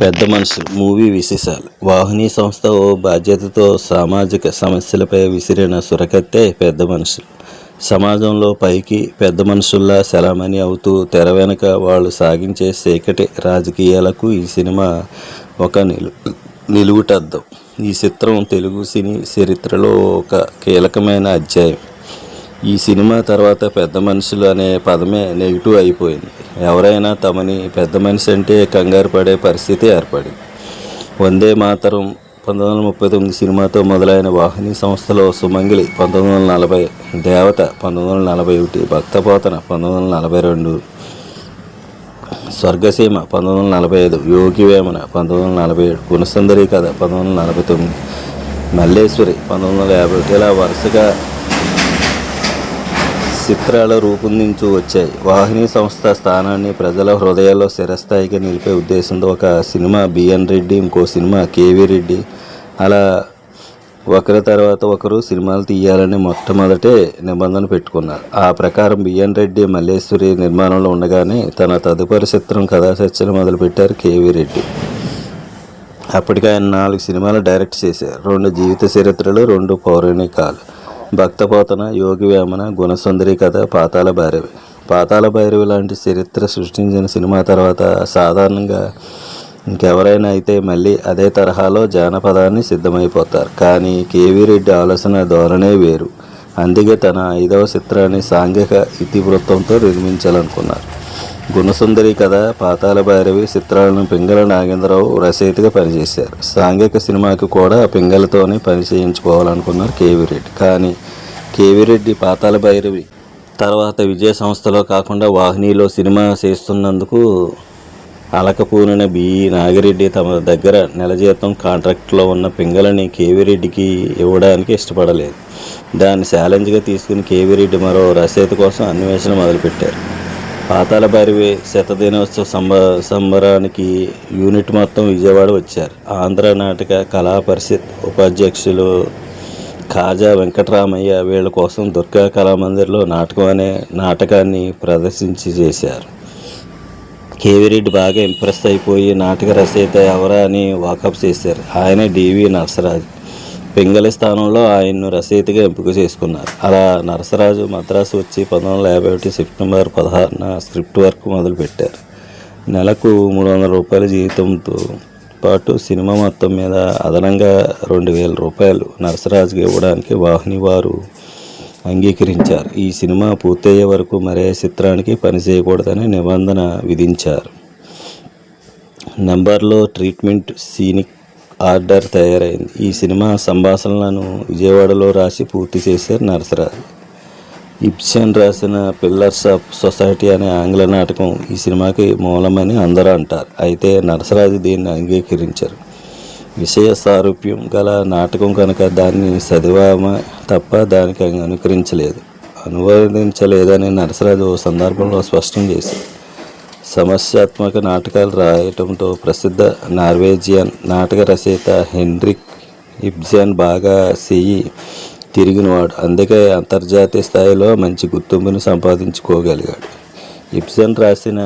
పెద్ద మనుషులు. మూవీ విశేషాలు. వాహిని సంస్థ ఓ బాధ్యతతో సామాజిక సమస్యలపై విసిరిన సురకత్తే పెద్ద మనుషులు. సమాజంలో పైకి పెద్ద మనుషుల్లా సెలమని అవుతూ తెర వెనుక వాళ్ళు సాగించే చీకటి రాజకీయాలకు ఈ సినిమా ఒక నిలు నిలువుటద్దం. ఈ చిత్రం తెలుగు సినీ చరిత్రలో ఒక కీలకమైన అధ్యాయం. ఈ సినిమా తర్వాత పెద్ద మనుషులు అనే పదమే నెగిటివ్ అయిపోయింది. ఎవరైనా తమని పెద్ద మనిషి అంటే కంగారు పడే పరిస్థితి ఏర్పడింది. వందే మాతరం పంతొమ్మిది వందల ముప్పై తొమ్మిది సినిమాతో మొదలైన వాహిని సంస్థలో సుమంగిలి పంతొమ్మిది వందల నలభై దేవత పంతొమ్మిది వందల నలభై ఒకటి భక్తపోతన పంతొమ్మిది వందల నలభై రెండు స్వర్గసీమ పంతొమ్మిది వందల నలభై ఐదు యోగి వేమన పంతొమ్మిది వందల నలభై ఏడు గుణసుందరి కథ పంతొమ్మిది వందల నలభై తొమ్మిది మల్లేశ్వరి పంతొమ్మిది వందల యాభై ఒకటి. ఇలా వరుసగా చిత్రాలు రూపొందించు వచ్చాయి. వాహిని సంస్థ స్థానాన్ని ప్రజల హృదయాల్లో స్థిరస్థాయిగా నిలిపే ఉద్దేశంతో ఒక సినిమా బిఎన్ రెడ్డి ఇంకో సినిమా కేవీ రెడ్డి. అలా ఒకరి తర్వాత ఒకరు సినిమాలు తీయాలని మొట్టమొదటే నిబంధన పెట్టుకున్నారు. ఆ ప్రకారం బిఎన్ రెడ్డి మల్లేశ్వరి నిర్మాణంలో ఉండగానే తన తదుపరి చిత్రం కథా చర్చలు మొదలుపెట్టారు కేవీ రెడ్డి. అప్పటికి ఆయన నాలుగు సినిమాలు డైరెక్ట్ చేశారు. రెండు జీవిత చరిత్రలు రెండు పౌరాణికాలు. భక్తపోతన యోగి వేమన గుణసుందరి కథ పాతాల భైరవి. పాతాల భైరవి లాంటి చరిత్ర సృష్టించిన సినిమా తర్వాత సాధారణంగా ఇంకెవరైనా అయితే మళ్ళీ అదే తరహాలో జానపదాన్ని సిద్ధమైపోతారు. కానీ కేవీ రెడ్డి ఆలోచన ధోరణే వేరు. అందుకే తన ఐదవ చిత్రాన్ని సాంఘిక ఇతివృత్తంతో నిర్మించాలనుకున్నారు. గుణసుందరి కథ పాతాల భైరవి చిత్రాలను పింగళ నాగేంద్రరావు రచయితగా పనిచేశారు. సాంఘిక సినిమాకి కూడా పింగళతోనే పని చేయించుకోవాలనుకున్నారు కేవీ రెడ్డి. కానీ కేవీ రెడ్డి పాతాల భైరవి తర్వాత విజయ సంస్థలో కాకుండా వాహినిలో సినిమా చేస్తున్నందుకు అలకపూనిన బి. నాగిరెడ్డి తమ దగ్గర నెల జీతం కాంట్రాక్ట్లో ఉన్న పింగళని కేవీ రెడ్డికి ఇవ్వడానికి ఇష్టపడలేదు. దాన్ని ఛాలెంజ్గా తీసుకుని కేవీ రెడ్డి మరో రచయిత కోసం అన్వేషణ మొదలుపెట్టారు. పాతాల భైరవి శతదినోత్సవ సంబ సంబరానికి యూనిట్ మొత్తం విజయవాడ వచ్చారు. ఆంధ్ర నాటక కళా పరిషత్ ఉపాధ్యక్షులు ఖాజా వెంకటరామయ్య వీళ్ళ కోసం దుర్గా కళామందిర్లో నాటకం అనే నాటకాన్ని ప్రదర్శించి చేశారు. కేవిరెడ్డి బాగా ఇంప్రెస్ అయిపోయి నాటక రచయిత ఎవరా అని వాకప్ చేశారు. ఆయనే డివి నరసరాజు. పింగళి స్థానంలో ఆయన్ను రచయితగా ఎంపిక చేసుకున్నారు. అలా నరసరాజు మద్రాసు వచ్చి పంతొమ్మిది వందల యాభై ఒకటి సెప్టెంబర్ పదహారున స్క్రిప్ట్ వర్క్ మొదలుపెట్టారు. నెలకు మూడు వందల రూపాయల జీతంతో పాటు సినిమా మొత్తం మీద అదనంగా రెండు వేల రూపాయలు నరసరాజుకి ఇవ్వడానికి వాహిని వారు అంగీకరించారు. ఈ సినిమా పూర్తయ్యే వరకు మరే చిత్రానికి పని చేయకూడదని నిబంధన విధించారు. నెంబర్లో ట్రీట్మెంట్ సీనిక్ ఆర్డర్ తయారైంది. ఈ సినిమా సంభాషణలను విజయవాడలో రాసి పూర్తి చేశారు నరసరాజు. ఇప్సన్ రాసిన పిల్లర్స్ ఆఫ్ సొసైటీ అనే ఆంగ్ల నాటకం ఈ సినిమాకి మూలమని అందరూ అంటారు. అయితే నరసరాజు దీన్ని అంగీకరించారు. విషయ సారూప్యం గల నాటకం కనుక దాన్ని చదివామా తప్ప దానికి అనుకరించలేదు అనువదించలేదని నరసరాజు ఓ సందర్భంలో స్పష్టం చేశారు. సమస్యాత్మక నాటకాలు రాయటంతో ప్రసిద్ధ నార్వేజియన్ నాటక రచయిత హెన్రిక్ ఇబ్జాన్ బాగా చెయ్యి తిరిగినవాడు. అందుకే అంతర్జాతీయ స్థాయిలో మంచి గుర్తింపును సంపాదించుకోగలిగాడు. ఇబ్జన్ రాసిన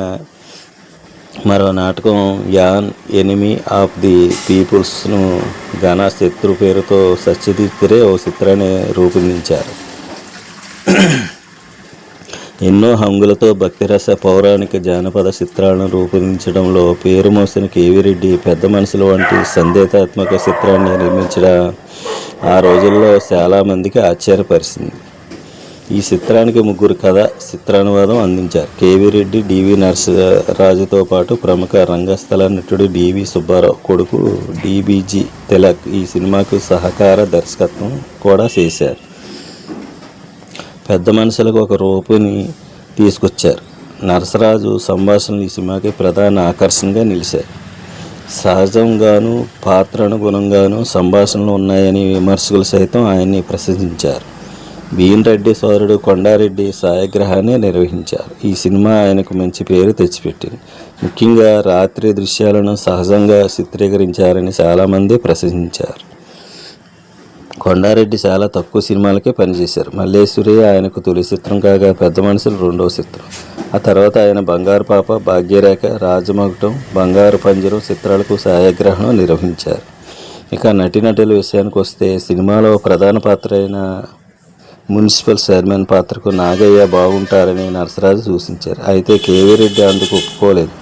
మరో నాటకం యాన్ ఎనిమీ ఆఫ్ ది పీపుల్స్ను ఘన శత్రు పేరుతో సత్యజిత్ రే ఓ చిత్రాన్ని రూపొందించారు. ఎన్నో హంగులతో భక్తిరస పౌరాణిక జానపద చిత్రాలను రూపొందించడంలో పేరు మోసిన కేవిరెడ్డి పెద్ద మనసులు వంటి సందేహాత్మక చిత్రాన్ని నిర్మించడం ఆ రోజుల్లో చాలామందికి ఆశ్చర్యపరిచింది. ఈ చిత్రానికి ముగ్గురు కథ చిత్రానువాదం అందించారు. కేవిరెడ్డి డివి నరసరాజుతో పాటు ప్రముఖ రంగస్థల నటుడు డివి సుబ్బారావు కొడుకు డిబిజి తిలక్ ఈ సినిమాకు సహకార దర్శకత్వం కూడా చేశారు. పెద్ద మనుషులకు ఒక రూపుని తీసుకొచ్చారు. నరసరాజు సంభాషణలు ఈ సినిమాకి ప్రధాన ఆకర్షణగా నిలిచాయి. సహజంగాను పాత్రానుగుణంగాను సంభాషణలు ఉన్నాయని విమర్శకులు సైతం ఆయన్ని ప్రశంసించారు. బిఎన్ రెడ్డి సోదరుడు కొండారెడ్డి సాయగ్రహాన్ని నిర్వహించారు. ఈ సినిమా ఆయనకు మంచి పేరు తెచ్చిపెట్టింది. ముఖ్యంగా రాత్రి దృశ్యాలను సహజంగా చిత్రీకరించారని చాలామంది ప్రశంసించారు. కొండారెడ్డి చాలా తక్కువ సినిమాలకే పనిచేశారు. మల్లేశ్వరి ఆయనకు తొలి చిత్రం కాగా పెద్ద మనుషులు రెండవ చిత్రం. ఆ తర్వాత ఆయన బంగారు పాప భాగ్యరేఖ రాజమగుటం బంగారు పంజరం చిత్రాలకు ఛాయాగ్రహణం నిర్వహించారు. ఇక నటీనటుల విషయానికి వస్తే సినిమాలో ప్రధాన పాత్ర అయిన మున్సిపల్ చైర్మన్ పాత్రకు నాగయ్య బాగుంటారని నరసరాజు సూచించారు. అయితే కేవీ రెడ్డి అందుకు ఒప్పుకోలేదు.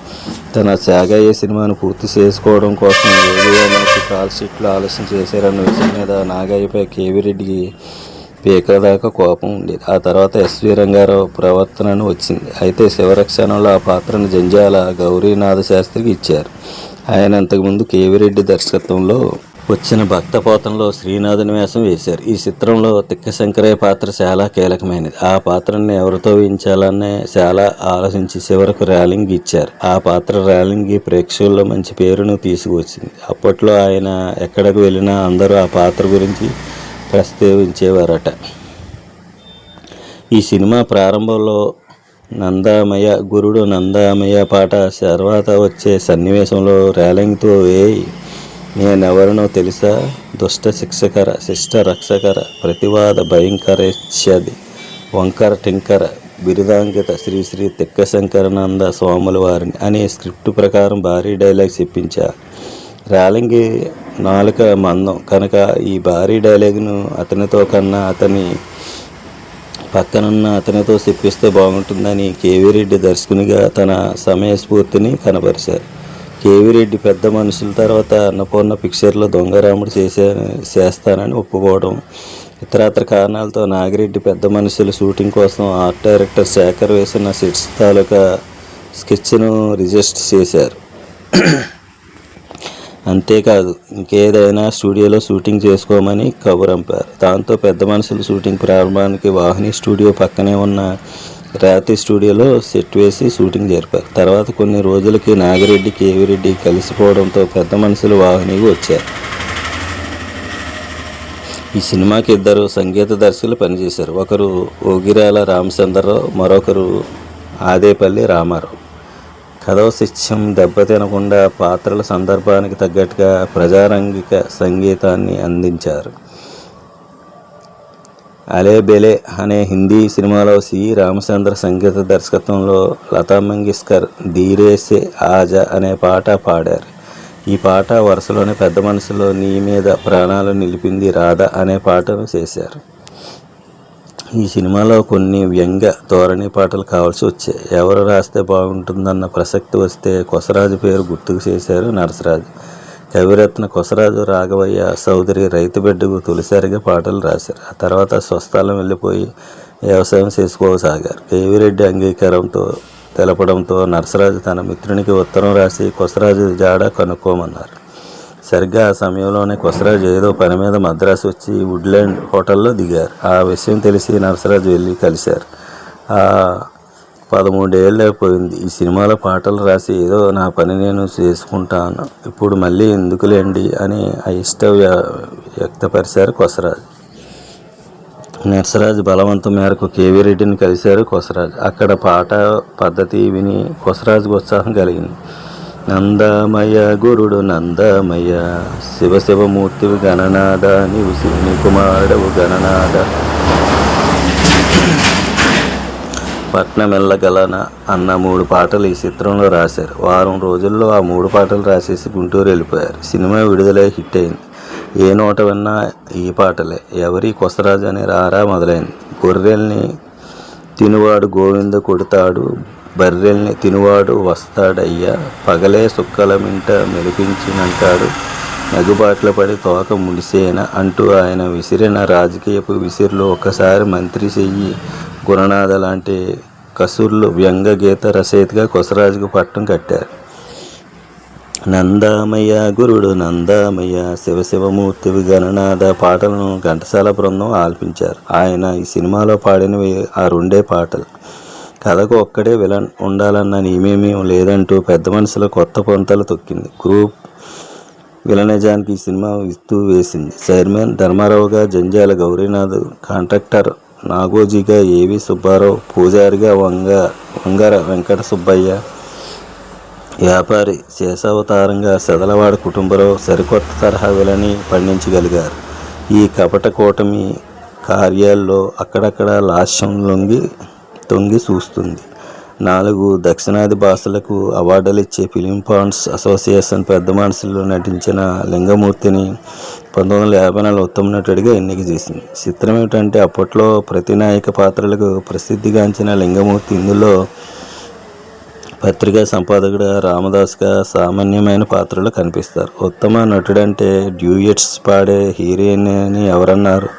తన త్యాగయ్య సినిమాను పూర్తి చేసుకోవడం కోసం ఏవిఎంకి కాల్ షీట్లు ఆలస్యం చేశారన్న విషయం మీద నాగయ్యపై కేవీ రెడ్డికి పీకల దాకా కోపం ఉండేది. ఆ తర్వాత ఎస్వి రంగారావు ప్రవర్తనను వచ్చింది. అయితే శివరక్షణలో ఆ పాత్రను జంజాల గౌరీనాథ శాస్త్రికి ఇచ్చారు. ఆయన అంతకుముందు కేవీ రెడ్డి దర్శకత్వంలో వచ్చిన భక్తపోతంలో శ్రీనాథుని వేషం వేశారు. ఈ చిత్రంలో తిక్కశంకరయ్య పాత్ర చాలా కీలకమైనది. ఆ పాత్రని ఎవరితో వేయించాలనే చాలా ఆలోచించి చివరకు ర్యాలింగ్ ఇచ్చారు. ఆ పాత్ర ర్యాలింగ్ ప్రేక్షకుల్లో మంచి పేరును తీసుకువచ్చింది. అప్పట్లో ఆయన ఎక్కడికి వెళ్ళినా అందరూ ఆ పాత్ర గురించి ప్రస్తావించేవారట. ఈ సినిమా ప్రారంభంలో నందామయ గురుడు నందామయ పాట తర్వాత వచ్చే సన్నివేశంలో ర్యాలింగ్తో వేయి నేనెవరినో తెలుసా? దుష్ట శిక్షకర శిష్ట రక్షకర ప్రతివాద భయంకరేచ్ఛది వంకర టింకర బిరుదాంకిత శ్రీ శ్రీ తిక్క శంకరనంద స్వాముల వారిని అనే స్క్రిప్ట్ ప్రకారం భారీ డైలాగ్ చెప్పించారు రాలింగి నాలుక మందం. కనుక ఈ భారీ డైలాగ్ను అతనితో కన్నా అతని పక్కనున్న అతనితో చెప్పిస్తే బాగుంటుందని కేవీరెడ్డి దర్శకునిగా తన సమయస్ఫూర్తిని కనబరిచారు. కేవిరెడ్డి పెద్ద మనుషుల తర్వాత అన్నపూర్ణ పిక్చర్లో దొంగరాముడు చేసే చేస్తానని ఒప్పుకోవడం. ఇతరత్ర కారణాలతో నాగిరెడ్డి పెద్ద మనుషుల షూటింగ్ కోసం ఆర్ట్ డైరెక్టర్ శేఖర్ వేసిన సెట్స్ తాలూకా స్కెచ్ను రిజిస్టర్ చేశారు. అంతేకాదు ఇంకేదైనా స్టూడియోలో షూటింగ్ చేసుకోమని కబురంపారు. దాంతో పెద్ద మనుషులు షూటింగ్ ప్రారంభానికి వాహిని స్టూడియో పక్కనే ఉన్న రాతి స్టూడియోలో సెట్ వేసి షూటింగ్ జరిపారు. తర్వాత కొన్ని రోజులకి నాగిరెడ్డి కేవిరెడ్డి కలిసిపోవడంతో పెద్ద మనుషులు వాహినికి వచ్చారు. ఈ సినిమాకి ఇద్దరు సంగీత దర్శకులు పనిచేశారు. ఒకరు ఓగిరాల రామచంద్రరావు మరొకరు ఆదేపల్లి రామారావు. కథోశిత్యం దెబ్బతినకుండా పాత్రల సందర్భానికి తగ్గట్టుగా ప్రజారంగిక సంగీతాన్ని అందించారు. అలే బెలే అనే హిందీ సినిమాలో సి. రామచంద్ర సంగీత దర్శకత్వంలో లతా మంగేష్కర్ ధీరేసే ఆజా అనే పాట పాడారు. ఈ పాట వరుసలోని పెద్ద మనసులో నీ మీద ప్రాణాలు నిలిపింది రాధ అనే పాటను చేశారు. ఈ సినిమాలో కొన్ని వ్యంగ్య ధోరణి పాటలు కావాల్సి వచ్చాయి. ఎవరు రాస్తే బాగుంటుందన్న ప్రసక్తి వస్తే కొసరాజు పేరు గుర్తుకు చేశారు నరసరాజు. కవిరత్న కొసరాజు రాఘవయ్య సౌదరి రైతు బిడ్డకు తొలిసారిగా పాటలు రాశారు. ఆ తర్వాత స్వస్థలం వెళ్ళిపోయి వ్యవసాయం చేసుకోసాగారు. కేవిరెడ్డి అంగీకారంతో తెలపడంతో నరసరాజు తన మిత్రునికి ఉత్తరం రాసి కొసరాజు జాడ కనుక్కోమన్నారు. సరిగ్గా ఆ సమయంలోనే కొసరాజు ఏదో పని మీద మద్రాసు వచ్చి వుడ్లాండ్ హోటల్లో దిగారు. ఆ విషయం తెలిసి నరసరాజు వెళ్ళి కలిశారు. పదమూడేళ్ళైపోయింది పదమూడేళ్ళు అయిపోయింది. ఈ సినిమాలో పాటలు రాసి ఏదో నా పని నేను చేసుకుంటాను. ఇప్పుడు మళ్ళీ ఎందుకులేండి అని ఆ ఇష్ట వ్య- వ్యక్తపరిచారు కొసరాజు. నరసరాజు బలవంతం మేరకు కేవీ రెడ్డిని కలిశారు కొసరాజు. అక్కడ పాట పద్ధతి విని కొసరాజుకు ఉత్సాహం కలిగింది. నందమయ గురుడు నందమయ శివ శివమూర్తివి గణనాథ నీవు శివుని కుమారుడవు గణనాథ. పట్నమెల్లగలన అన్న మూడు పాటలు ఈ చిత్రంలో రాశారు. వారం రోజుల్లో ఆ మూడు పాటలు రాసేసి గుంటూరు వెళ్ళిపోయారు. సినిమా విడుదలై హిట్ అయింది. ఏ నోట విన్నా ఈ పాటలే. ఎవరి కొసరాజు అని రారా మొదలైంది. గొర్రెల్ని తినువాడు గోవింద కొడతాడు. బర్రెల్ని తినువాడు వస్తాడయ్యా. పగలే సుక్కల మింట మెలిపించినంటాడు. నగుబాట్ల పడి తోక ముడిసేన అంటూ ఆయన విసిరిన రాజకీయపు విసిరిలో ఒక్కసారి మంత్రి చెయ్యి గుణనాథ లాంటి కసుర్లు వ్యంగ గీత రచయితగా కొసరాజుకు పట్టం కట్టారు. నందామయ్య గురుడు నందామయ్య శివశివమూర్తివి గణనాథ పాటలను ఘంటసాల బృందం ఆలపించారు. ఆయన ఈ సినిమాలో పాడినవి ఆ రెండే పాటలు. కథకు ఒక్కడే విలన్ ఉండాలన్న నియమేమీ లేదంటూ పెద్ద మనసులో కొత్త పొంతలు తొక్కింది. గ్రూప్ విలనిజానికి ఈ సినిమా ఇస్తూ వేసింది. చైర్మన్ ధర్మారావుగా జంజాల గౌరీనాథ్ కాంట్రాక్టర్ నాగోజీగా ఏవి సుబ్బారావు పూజారిగా వంగ వంగర వెంకట సుబ్బయ్య. వ్యాపారి శేషావతారంగా సెదలవాడ కుటుంబరావు సరికొత్త తరహా విలని పండించగలిగారు. ఈ కపట కూటమి కార్యాల్లో అక్కడక్కడ లాస్యం లొంగి తొంగి చూస్తుంది. నాలుగు దక్షిణాది భాషలకు అవార్డులు ఇచ్చే ఫిలిం పాండ్స్ అసోసియేషన్ పెద్ద మనుషులు నటించిన లింగమూర్తిని పంతొమ్మిది వందల యాభై నాలుగు ఉత్తమ నటుడిగా ఎన్నిక చేసింది. చిత్రం ఏమిటంటే అప్పట్లో ప్రతినాయక పాత్రలకు ప్రసిద్ధిగాంచిన లింగమూర్తి. ఇందులో పత్రికా సంపాదకుడు రామదాస్గా సామాన్యమైన పాత్రలో కనిపిస్తారు. ఉత్తమ నటుడంటే డ్యూయట్స్ పాడే హీరోయిన్ అని ఎవరన్నారు?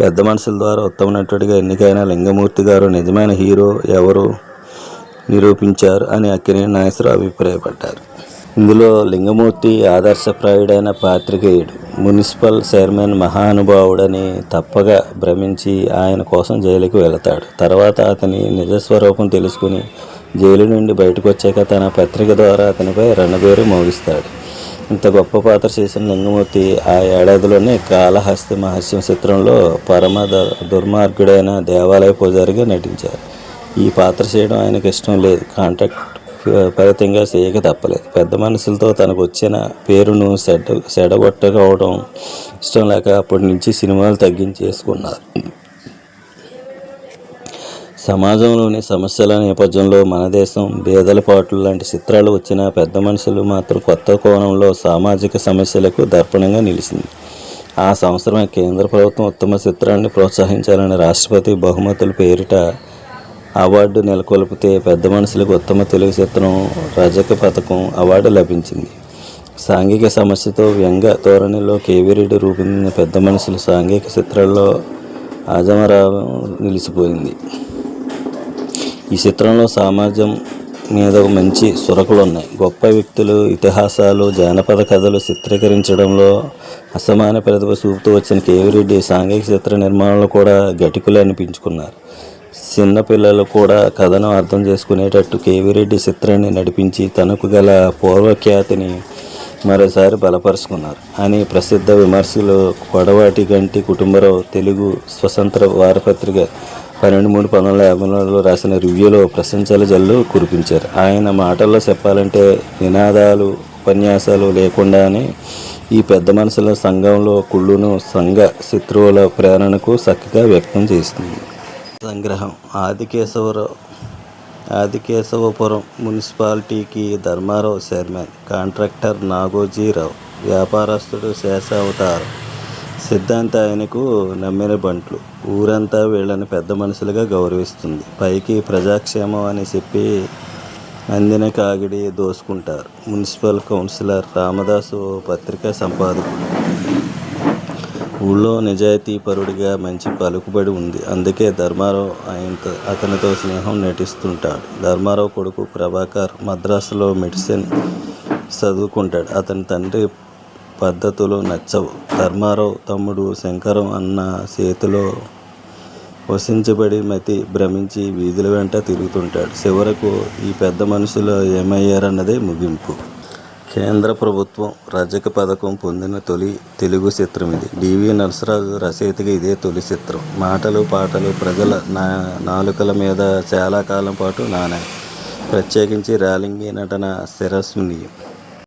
పెద్ద మనుషుల ద్వారా ఉత్తమ నటుడిగా ఎన్నికైన లింగమూర్తి గారు నిజమైన హీరో ఎవరు? నిరూపించారు అని అక్కినే నాగేశ్వరరావు అభిప్రాయపడ్డారు. ఇందులో లింగమూర్తి ఆదర్శప్రాయుడైన పాత్రికేయుడు మున్సిపల్ చైర్మన్ మహానుభావుడని తప్పగా భ్రమించి ఆయన కోసం జైలుకి వెళతాడు. తర్వాత అతని నిజస్వరూపం తెలుసుకుని జైలు నుండి బయటకు వచ్చాక తన పత్రిక ద్వారా అతనిపై రణబేరు మోగిస్తాడు. ఇంత గొప్ప పాత్ర చేసిన లింగమూర్తి ఆ ఏడాదిలోనే కాళహస్తి మహస్యం చిత్రంలో పరమ దుర్మార్గుడైన దేవాలయ పూజారిగా నటించారు. ఈ పాత్ర చేయడం ఆయనకు ఇష్టం లేదు. కాంట్రాక్ట్ ఫలితంగా చేయక తప్పలేదు. పెద్ద మనుషులతో తనకు వచ్చిన పేరును సెడ సెడగొట్టకపోవడం ఇష్టం లేక అప్పటి నుంచి సినిమాలు తగ్గించేసుకున్నారు. సమాజంలోని సమస్యల నేపథ్యంలో మన దేశం బేదల పాటలు లాంటి చిత్రాలు వచ్చిన పెద్ద మనుషులు మాత్రం కొత్త కోణంలో సామాజిక సమస్యలకు దర్పణంగా నిలిచింది. ఆ సంవత్సరమే కేంద్ర ప్రభుత్వం ఉత్తమ చిత్రాన్ని ప్రోత్సహించాలని రాష్ట్రపతి బహుమతుల పేరిట అవార్డు నెలకొల్పితే పెద్ద మనుషులకు ఉత్తమ తెలుగు చిత్రం రజక పథకం అవార్డు లభించింది. సాంఘిక సమస్యతో వ్యంగ్య ధోరణిలో కేవీరెడ్డి రూపొందిన పెద్ద మనుషులు సాంఘిక చిత్రాల్లో ఆజమరావం నిలిచిపోయింది. ఈ చిత్రంలో సమాజం మీద మంచి సురకులు ఉన్నాయి గొప్ప వ్యక్తులు ఇతిహాసాలు జానపద కథలు చిత్రీకరించడంలో అసమాన ప్రతిభ చూపుతూ వచ్చిన కేవిరెడ్డి సాంఘిక చిత్ర నిర్మాణంలో కూడా గటికులు అనిపించుకున్నారు. చిన్నపిల్లలు కూడా కథను అర్థం చేసుకునేటట్టు కేవిరెడ్డి చిత్రాన్ని నడిపించి తనకు గల పూర్వఖ్యాతిని మరోసారి బలపరుచుకున్నారు. అని ప్రసిద్ధ విమర్శలు కొడవాటి గంటి కుటుంబరావు తెలుగు స్వతంత్ర వారపత్రిక పన్నెండు మూడు పంతొమ్మిది వందల యాభై నాలుగులో రాసిన రివ్యూలో ప్రశంసల జల్లు కురిపించారు. ఆయన మాటల్లో చెప్పాలంటే నినాదాలు ఉపన్యాసాలు లేకుండానే ఈ పెద్ద మనుషుల సంఘంలో కుళ్ళును సంఘ శత్రువుల ప్రేరణకు చక్కగా వ్యక్తం చేస్తుంది. సంగ్రహం. ఆదికేశవరావు ఆదికేశవపురం మున్సిపాలిటీకి ధర్మారావు చైర్మన్ కాంట్రాక్టర్ నాగోజీరావు వ్యాపారస్తుడు శేషావతారం. సిద్ధాంత ఆయనకు నమ్మిన బంట్లు. ఊరంతా వీళ్ళని పెద్ద మనుషులుగా గౌరవిస్తుంది. పైకి ప్రజాక్షేమం అని చెప్పి అందిన కాగిడి దోసుకుంటారు. మున్సిపల్ కౌన్సిలర్ రామదాసు ఓ పత్రికా సంపాదకుడు. ఊళ్ళో నిజాయితీ పరుడిగా మంచి పలుకుబడి ఉంది. అందుకే ధర్మారావు ఆయనతో అతనితో స్నేహం నటిస్తుంటాడు. ధర్మారావు కొడుకు ప్రభాకర్ మద్రాసులో మెడిసిన్ చదువుకుంటాడు. అతని తండ్రి పద్ధతులు నచ్చవు. ధర్మారావు తమ్ముడు శంకరం అన్న చేతిలో వసించబడి మతి భ్రమించి వీధుల వెంట తిరుగుతుంటాడు. చివరకు ఈ పెద్ద మనుషులు ఏమయ్యారన్నదే ముగింపు. కేంద్ర ప్రభుత్వం రజక పథకం పొందిన తొలి తెలుగు చిత్రం ఇది. డివి నరసరాజు రచయితగా ఇదే తొలి చిత్రం. మాటలు పాటలు ప్రజల నా నాలుకల మీద చాలా కాలం పాటు నానాయి. ప్రత్యేకించి రాలింగి నటన శిరస్మనీయం